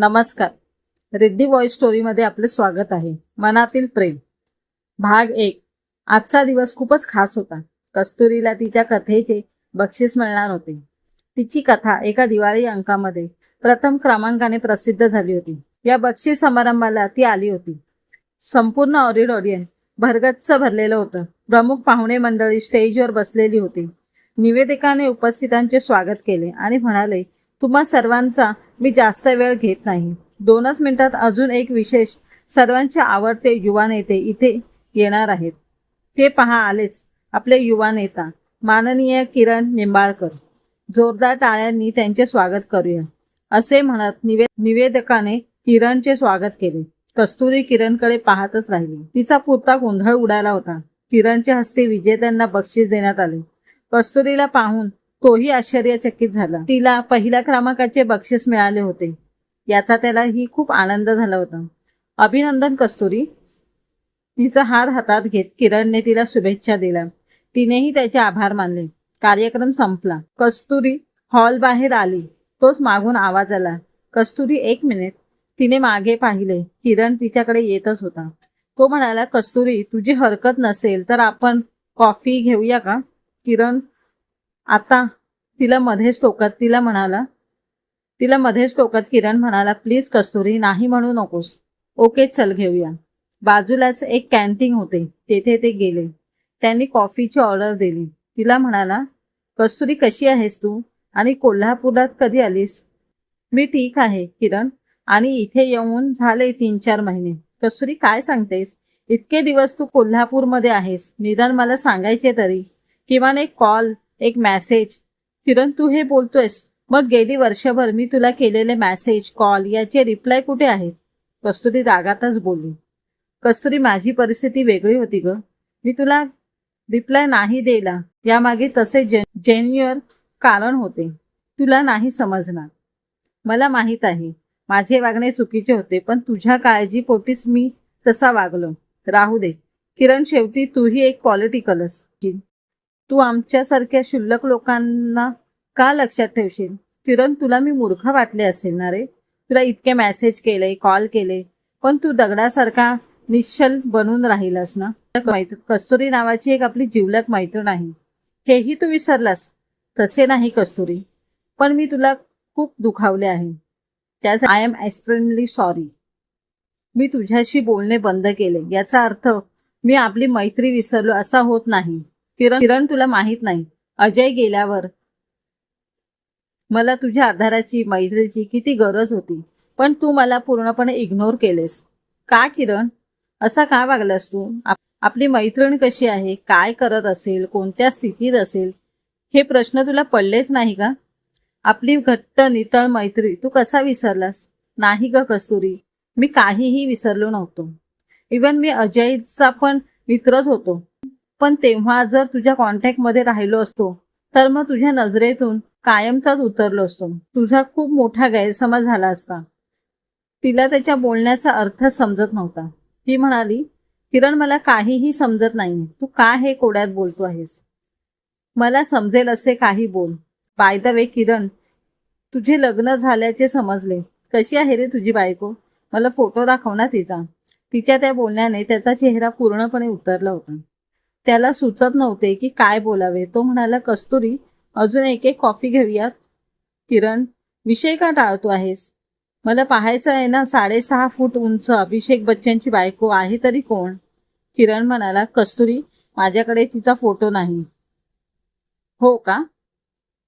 नमस्कार. रिद्धी वॉइस स्टोरीमध्ये आपले स्वागत आहे. मनातील प्रेम. भाग एक. आजचा दिवस खूपच खास होता. कस्तुरीला तिच्या कथेचे बक्षीस मिळणार होते. तिची कथा एका दिवाळी अंकामध्ये प्रथम क्रमांकाने प्रसिद्ध झाली होती. या बक्षीस समारंभाला ती आली होती. संपूर्ण ऑडिटोरियम भरगच्च भरलेलं होतं. प्रमुख पाहुणे मंडळी स्टेजवर बसलेली होती. निवेदिकाने उपस्थितांचे स्वागत केले आणि म्हणाले तुम्हा सर्वांचा मी जास्त वेळ घेत नाही. दोनच मिनिटात अजून एक विशेष सर्वांचे आवडते युवा नेते इथे येणार आहेत. ते पहा आलेच आपले युवा नेता. माननीय किरण निंबाळकर. जोरदार टाळ्यांनी त्यांचे स्वागत करूया. असे म्हणत निवे निवेदकाने किरणचे स्वागत केले. कस्तुरी किरणकडे पाहतच राहिली. तिचा पुरता गोंधळ उडाला होता. किरणच्या हस्ते विजेत्यांना बक्षीस देण्यात आले. कस्तुरीला पाहून तोही आश्चर्यचकित झाला. तिला पहिल्या क्रमांकाचे बक्षीस मिळाले होते. याचा त्याला ही खूप आनंद झाला होता. अभिनंदन कस्तुरी. तिचा हात हातात घेत किरणने तिला शुभेच्छा दिल्या. तिनेही त्याचे आभार मानले. कार्यक्रम संपला. कस्तुरी हॉल बाहेर आली. तोच मागून आवाज आला. कस्तुरी एक मिनिट. तिने मागे पाहिले. किरण तिच्याकडे येतच होता. तो म्हणाला कस्तुरी तुझी हरकत नसेल तर आपण कॉफी घेऊया का? किरण आता तिला मध्येच टोकत तिला म्हणाला तिला मध्येच टोकत किरण म्हणाला प्लीज कस्तुरी नाही म्हणू नकोस. ओके चल घेऊया. बाजूलाच एक कॅन्टीन होते. तेथे ते गेले. त्यांनी कॉफीची ऑर्डर दिली. तिला म्हणाला कस्तुरी कशी आहेस तू? आणि कोल्हापुरात कधी आलीस? मी ठीक आहे किरण. आणि इथे येऊन झाले तीन चार महिने. कस्तुरी काय सांगतेस? इतके दिवस तू कोल्हापूरमध्ये आहेस. निदान मला सांगायचे तरी. किमान एक कॉल एक मॅसेज किरण तू हे बोलतोयस. मग गेली वर्षभर मी तुला केलेले मॅसेज कॉल याचे रिप्लाय कुठे आहेत? कस्तुरी रागातच बोलली. कस्तुरी माझी परिस्थिती वेगळी होती ग. मी तुला रिप्लाय नाही दिला. यामागे तसे जेन्युअर कारण होते. तुला नाही समजणार. मला माहीत आहे. माझे वागणे चुकीचे होते पण तुझ्या काळजीपोटीच मी तसा वागलो. राहू दे. किरण शेवटी तूही एक पॉलिटिकलच तू आमच्यासारख्या शुल्लक लोकांना का लक्षात ठेवशील? किरण तुला मी मूर्ख वाटले असेल ना रे? तुला इतके मेसेज केले कॉल केले पण तू दगडासारखा निश्चल बनून राहिलास ना? कस्तुरी नावाची एक आपली जिवलक मैत्रीण आहे. हेही तू विसरलास? तसे नाही कस्तुरी. पण मी तुला खूप दुखावले आहे. त्याच आय एम एक्स्ट्रीमली सॉरी मी तुझ्याशी बोलणे बंद केले. याचा अर्थ मी आपली मैत्री विसरलो असा होत नाही. किरण किरण तुला माहीत नाही. अजय गेल्यावर मला तुझ्या आधाराची मैत्रीची किती गरज होती पण तू मला पूर्णपणे इग्नोर केलेस. का किरण? असा का वागलास तू? आपली मैत्रीण कशी आहे? काय करत असेल? कोणत्या स्थितीत असेल? हे प्रश्न तुला पडलेच नाही का? आपली घट्ट नितळ मैत्री तू कसा विसरलास? नाही ग कस्तुरी मी काहीही विसरलो नव्हतो. इवन मी अजयचा पण मित्रच होतो. पण तेव्हा जर तुझ्या कॉन्टॅक्टमध्ये राहिलो असतो तर मग तुझ्या नजरेतून कायमचाच उतरलो असतो. तुझा खूप मोठा गैरसमज झाला असता. तिला त्याच्या बोलण्याचा अर्थ समजत नव्हता. ती म्हणाली किरण मला काहीही समजत नाही तू का हे कोड्यात बोलतो आहेस? मला समजेल असे काही बोल. बाय द वे किरण तुझे लग्न झाल्याचे समजले. कशी आहे रे तुझी बायको? मला फोटो दाखव ना तिचा. तिच्या त्या बोलण्याने त्याचा चेहरा पूर्णपणे उतरला होता. त्याला सुचत नव्हते की काय बोलावे. तो म्हणाला कस्तुरी अजून एक एक कॉफी घेऊयात? किरण विषय का टाळतो आहेस? मला पाहायचं आहे ना साडेसहा फूट उंच अभिषेक बच्चनची बायको आहे तरी कोण? किरण म्हणाला कस्तुरी माझ्याकडे तिचा फोटो नाही. हो का?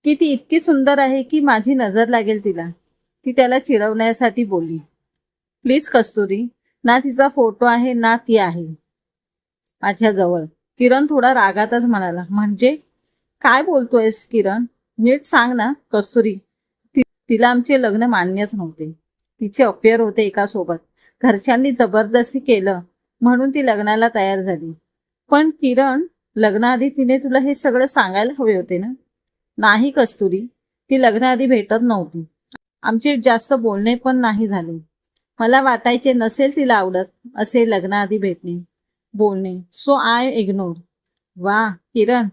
की ती इतकी सुंदर आहे की माझी नजर लागेल तिला. ती त्याला चिडवण्यासाठी बोलली प्लीज कस्तुरी ना तिचा फोटो आहे ना ती आहे. माझ्याजवळ. किरण थोडा रागातच म्हणाला म्हणजे? काय बोलतोयस किरण? नीट सांग ना कस्तुरी. ति- तिला आमचे लग्न मान्यच नव्हते. तिचे अफेअर होते एका सोबत. घरच्यांनी जबरदस्ती केलं म्हणून ती लग्नाला तयार झाली. पण किरण लग्नाआधी तिने तुला हे सगळं सांगायला हवे होते ना? नाही कस्तुरी. ती लग्नाआधी भेटत नव्हती. आमचे जास्त बोलणे पण नाही झाले. मला वाटायचे नसेल तिला आवडत असे लग्नाआधी भेटणे. बोलणे. सो आय इग्नोर वा किरण.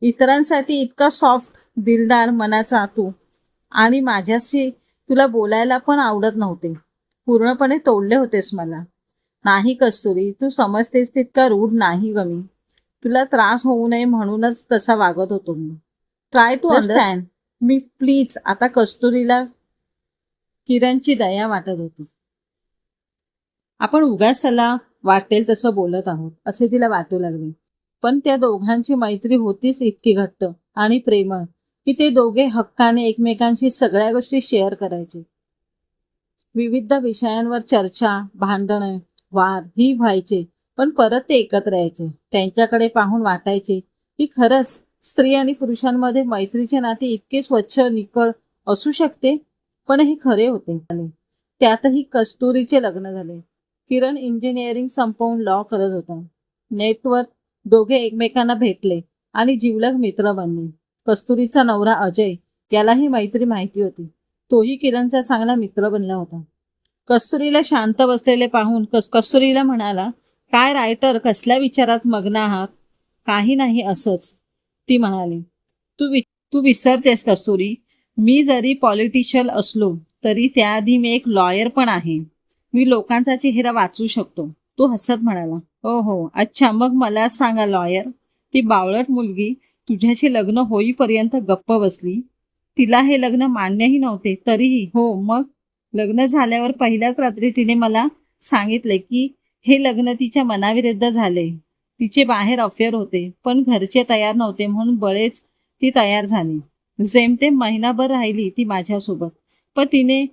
इतरांसाठी इतका सॉफ्ट दिलदार मनाचा तू. आणि माझ्याशी तुला बोलायला पण आवडत नव्हते. पूर्णपणे तोडले होतेस मला. नाही कस्तुरी तू समजतेस तितका रूढ नाही ग मी. तुला त्रास होऊ नये म्हणूनच तसा वागत होतो मी. Try to understand me please आता कस्तुरीला किरणची दया वाटत होती. आपण उगाच त्याला वाटेल तसं बोलत आहोत असे तिला वाटू लागले. पण त्या दोघांची मैत्री होतीच इतकी घट्ट आणि प्रेमळ की ते दोघे हक्काने एकमेकांशी सगळ्या गोष्टी शेअर करायचे. विविध विषयांवर चर्चा भांडणं वाद ही व्हायचे पण परत ते एकत्र यायचे. त्यांच्याकडे पाहून वाटायचे की खरंच स्त्री आणि पुरुषांमध्ये मैत्रीचे नाते इतके स्वच्छ निकळ असू शकते पण हे खरे होते. त्यातही कस्तुरीचे लग्न झाले. किरण इंजिनिअरिंग संपवून लॉ करत होता. नेटवर दोघे एकमेकांना भेटले आणि जिवलग मित्र बनले. कस्तुरीचा नवरा अजय यालाही मैत्री माहिती होती. तोही किरणचा चांगला मित्र बनला होता. कस्तुरीला शांत बसलेले पाहून कस कस्तुरीला म्हणाला काय रायटर कसल्या विचारात मग्न आहात? काही नाही असंच. ती म्हणाली तू वि तू विसरतेस कस्तुरी. मी जरी पॉलिटिशियन असलो तरी त्याआधी मी एक लॉयर पण आहे. मी लोकांचा चेहरा वाचू शकतो. तो हसत म्हणाला हो हो. अच्छा मग मला सांगा लॉयर ती बावळट मुलगी तुझ्याशी लग्न होईपर्यंत गप्प बसली? तिला हे लग्न मान्यही नव्हते तरीही. हो मग? लग्न झाल्यावर पहिल्याच रात्री तिने मला सांगितले की हे लग्न तिच्या मनाविरुद्ध झाले. तिचे बाहेर अफेअर होते पण घरचे तयार नव्हते म्हणून बळेच ती तयार झाली. जेमतेम महिनाभर राहिली ती माझ्यासोबत. पण तिने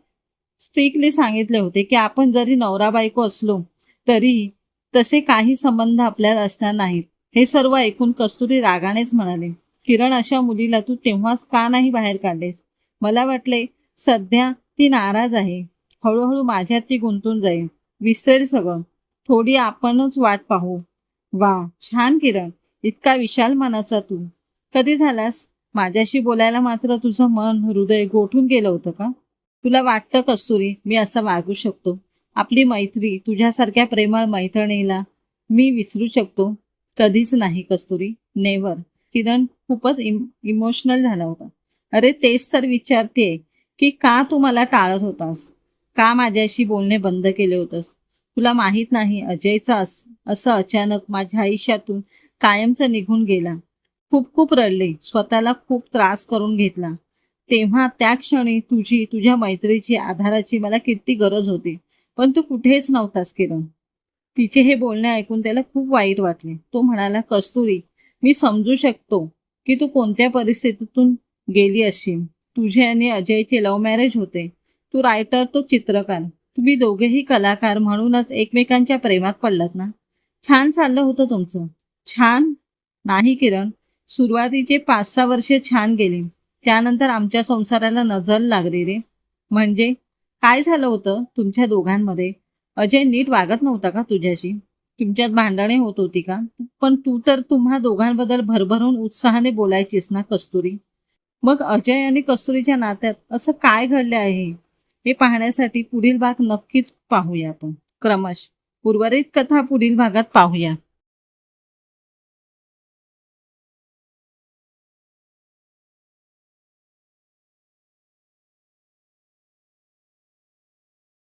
स्ट्रिक्टली सांगितले होते की आपण जरी नवरा बायको असलो तरी तसे काही संबंध आपल्याला असणार नाहीत. हे सर्व ऐकून कस्तुरी रागानेच म्हणाले किरण अशा मुलीला तू तेव्हाच का नाही बाहेर काढलेस? मला वाटले सध्या ती नाराज आहे. हळूहळू माझ्यात ती गुंतून जाईल. विसरेल सगळं. थोडी आपणच वाट पाहू. वा छान किरण. इतका विशाल मनाचा तू. कधी झालास? माझ्याशी बोलायला मात्र तुझं मन हृदय गोठून गेलं होतं का? तुला वाटतं कस्तुरी मी असं वागू शकतो. आपली मैत्री तुझ्यासारख्या प्रेमळ मैत्रिणीला मी विसरू शकतो. कधीच नाही कस्तुरी. नेवर किरण खूपच इम इमोशनल झाला होता. अरे तेच तर विचारते की का तू मला टाळत होतास? का माझ्याशी बोलणे बंद केले होतंस? तुला माहीत नाही अजयचा अस असं अचानक माझ्या आयुष्यातून कायमचं निघून गेला. खूप खूप रडले. स्वतःला खूप त्रास करून घेतला. तेव्हा त्या क्षणी तुझी तुझ्या मैत्रीची आधाराची मला किती गरज होती. पण तू कुठेच नव्हतास किरण. तिचे हे बोलणे ऐकून त्याला खूप वाईट वाटले. तो म्हणाला कस्तुरी मी समजू शकतो की तू कोणत्या परिस्थितीतून गेली असशील. तुझे आणि अजयचे लव्ह मॅरेज होते. तू रायटर तो चित्रकार. तुम्ही दोघेही कलाकार म्हणूनच एकमेकांच्या प्रेमात पडलात ना? छान चाललं होतं तुमचं. छान? नाही किरण. सुरुवातीचे पाच सहा वर्षे छान गेली. त्यानंतर आमच्या संसाराला नजर लागली रे. म्हणजे काय झालं होतं तुमच्या दोघांमध्ये? अजय नीट वागत नव्हता का तुझ्याशी? तुमच्यात भांडणे होत होती का? पण तू तर तुम्हा दोघांबद्दल भरभरून उत्साहाने बोलायचीस ना कस्तुरी. मग अजय आणि कस्तुरीच्या नात्यात असं काय घडले आहे? हे पाहण्यासाठी पुढील भाग नक्कीच पाहूया आपण. क्रमश. उर्वरित कथा पुढील भागात पाहूया.